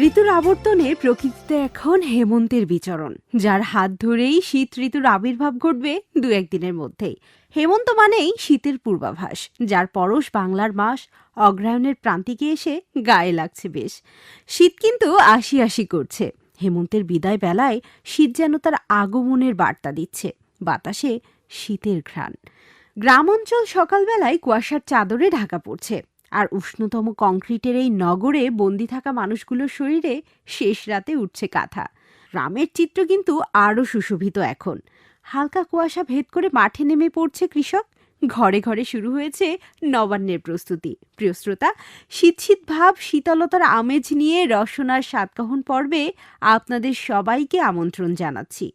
ঋতুর আবর্তনে প্রকৃতিতে এখন হেমন্তের বিচরণ, যার হাত ধরেই শীত ঋতুর আবির্ভাব ঘটবে দু একদিনের মধ্যেই। হেমন্ত মানেই শীতের পূর্বাভাস, যার পরশ বাংলার মাস অগ্রায়ণের প্রান্তিকে এসে গায়ে লাগছে বেশ। শীত কিন্তু আশি আশি করছে। হেমন্তের বিদায় বেলায় শীত যেন তার আগমনের বার্তা দিচ্ছে, বাতাসে শীতের ঘ্রাণ। গ্রাম অঞ্চল সকালবেলায় কুয়াশার চাদরে ঢাকা পড়ছে। আর উষ্ণতম কংক্রিটের এই নগরে বন্দি থাকা মানুষগুলোর শরীরে শেষ রাতে উঠছে কাঁথা। গ্রামের চিত্র কিন্তু আরও সুশোভিত এখন। হালকা কুয়াশা ভেদ করে মাঠে নেমে পড়ছে কৃষক। ঘরে ঘরে শুরু হয়েছে নবান্নের প্রস্তুতি। প্রিয় শ্রোতা শীত শীত ভাব, শীতলতার আমেজ নিয়ে রসনার সাতকাহন পর্বে আপনাদের সবাইকে আমন্ত্রণ জানাচ্ছি।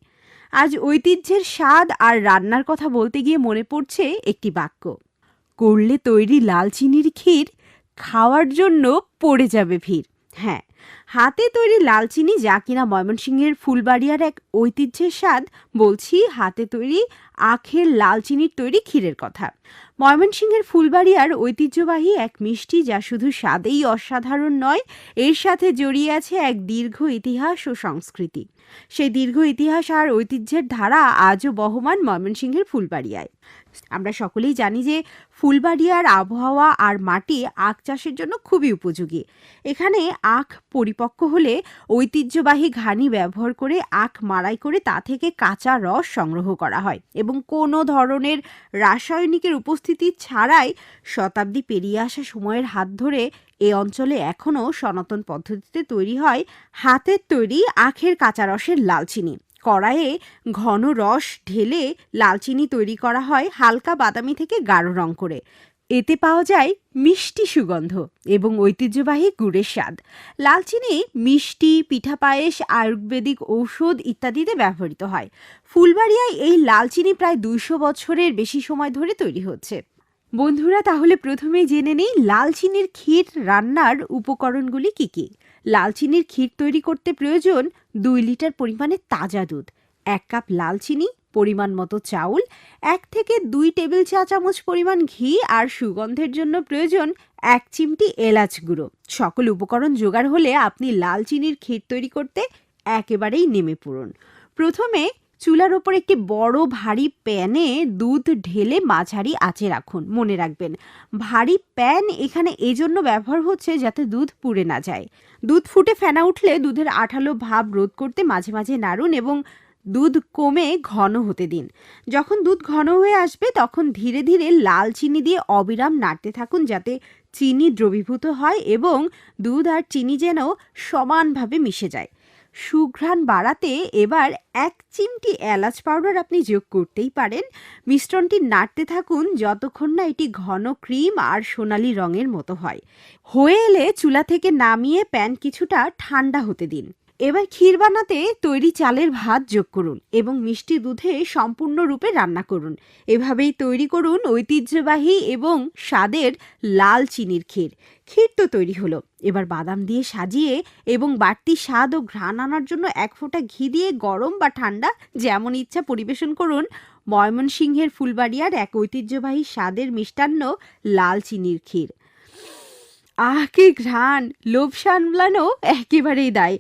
আজ ঐতিহ্যের স্বাদ আর রান্নার কথা বলতে গিয়ে মনে পড়ছে একটি বাক্য। করলে তৈরি লাল চিনির ক্ষীর খাওয়ার জন্য পড়ে যাবে ভিড়। হ্যাঁ হাতে তৈরি লাল চিনি যা কিনা ময়মনসিংহের ফুলবাড়িয়ার এক ঐতিহ্যের স্বাদ, বলছি হাতে তৈরি আখের লাল চিনির তৈরি ক্ষীরের কথা। ময়মনসিংহের ফুলবাড়িয়ার ঐতিহ্যবাহী এক মিষ্টি যা শুধু স্বাদেই অসাধারণ নয়, এর সাথে জড়িয়ে আছে এক দীর্ঘ ইতিহাস ও সংস্কৃতি। সেই দীর্ঘ ইতিহাস আর ঐতিহ্যের ধারা আজও বহমান ময়মনসিংহের ফুলবাড়িয়ায়। আমরা সকলেই জানি যে ফুলবাড়িয়ার আবহাওয়া আর মাটি আখ চাষের জন্য খুবই উপযোগী। এখানে আখ পরিপক্ক হলে ঐতিহ্যবাহী ঘানি ব্যবহার করে আখ মাড়াই করে তা থেকে কাঁচা রস সংগ্রহ করা হয় এবং কোনো ধরনের রাসায়নিকের উপস্থিতি ছাড়াই শতাব্দী পেরিয়ে আসা সময়ের হাত ধরে এ অঞ্চলে এখনও সনাতন পদ্ধতিতে তৈরি হয় হাতের তৈরি আখের কাঁচা রসের লালচিনি। কড়াইয়ে ঘন রস ঢেলে লালচিনি তৈরি করা হয় হালকা বাদামি থেকে গাঢ় রং করে। এতে পাওয়া যায় মিষ্টি সুগন্ধ এবং ঐতিহ্যবাহী গুড়ের স্বাদ। লালচিনি, মিষ্টি, পিঠা পায়েস, আয়ুর্বেদিক ঔষধ ইত্যাদিতে ব্যবহৃত হয়। ফুলবাড়িয়ায় এই লালচিনি প্রায় দুইশো বছরের বেশি সময় ধরে তৈরি হচ্ছে। বন্ধুরা, তাহলে প্রথমেই জেনে নেই লাল চিনির ক্ষীর রান্নার উপকরণগুলি কি কি? লাল চিনির ক্ষীর তৈরি করতে প্রয়োজন দুই লিটার পরিমাণে তাজা দুধ, এক কাপ লাল চিনি পরিমাণ মতো চাউল, এক থেকে দুই টেবিল চা চামচ পরিমাণ ঘি আর সুগন্ধের জন্য প্রয়োজন এক চিমটি এলাচ গুঁড়ো। সকল উপকরণ জোগাড় হলে আপনি লাল চিনির ক্ষীর তৈরি করতে একেবারেই নেমে পড়ুন। প্রথমে চুলার ওপর একটি বড় ভারী প্যানে দুধ ঢেলে মাঝারি আঁচে রাখুন, মনে রাখবেন। ভারী প্যান এখানে এজন্য ব্যবহার হচ্ছে যাতে দুধ পুড়ে না যায়। দুধ ফুটে ফেনা উঠলে দুধের আঠালো ভাব রোধ করতে মাঝে মাঝে নাড়ুন এবং দুধ কমে ঘন হতে দিন। যখন দুধ ঘন হয়ে আসবে, তখন ধীরে ধীরে লাল চিনি দিয়ে অবিরাম নাড়তে থাকুন যাতে চিনি দ্রবীভূত হয় এবং দুধ আর চিনি যেন সমানভাবে মিশে যায়। সুঘ্রাণ বাড়াতে এবার এক চিমটি এলাচ পাউডার আপনি যোগ করতেই পারেন। মিশ্রণটি নাড়তে থাকুন যতক্ষণ না এটি ঘন ক্রিম আর সোনালি রঙের মতো হয়। হয়ে এলে চুলা থেকে নামিয়ে প্যান কিছুটা ঠান্ডা হতে দিন। এবার ক্ষীর বানাতে তৈরি চালের ভাত যোগ করুন এবং মিষ্টি দুধে সম্পূর্ণরূপে রান্না করুন। এভাবেই তৈরি করুন ঐতিহ্যবাহী এবং স্বাদের লাল চিনির ক্ষীর। ক্ষীর তো তৈরি হলো। এবার বাদাম দিয়ে সাজিয়ে এবং বাড়তি স্বাদ ও ঘ্রাণ আনার জন্য এক ফোঁটা ঘি দিয়ে গরম বা ঠান্ডা যেমন ইচ্ছা পরিবেশন করুন। ময়মনসিংহের ফুলবাড়িয়ার এক ঐতিহ্যবাহী স্বাদের মিষ্টান্ন লাল চিনির ক্ষীর। আহ, কি ঘ্রাণ! লোভ সামলানো একেবারেই দায়।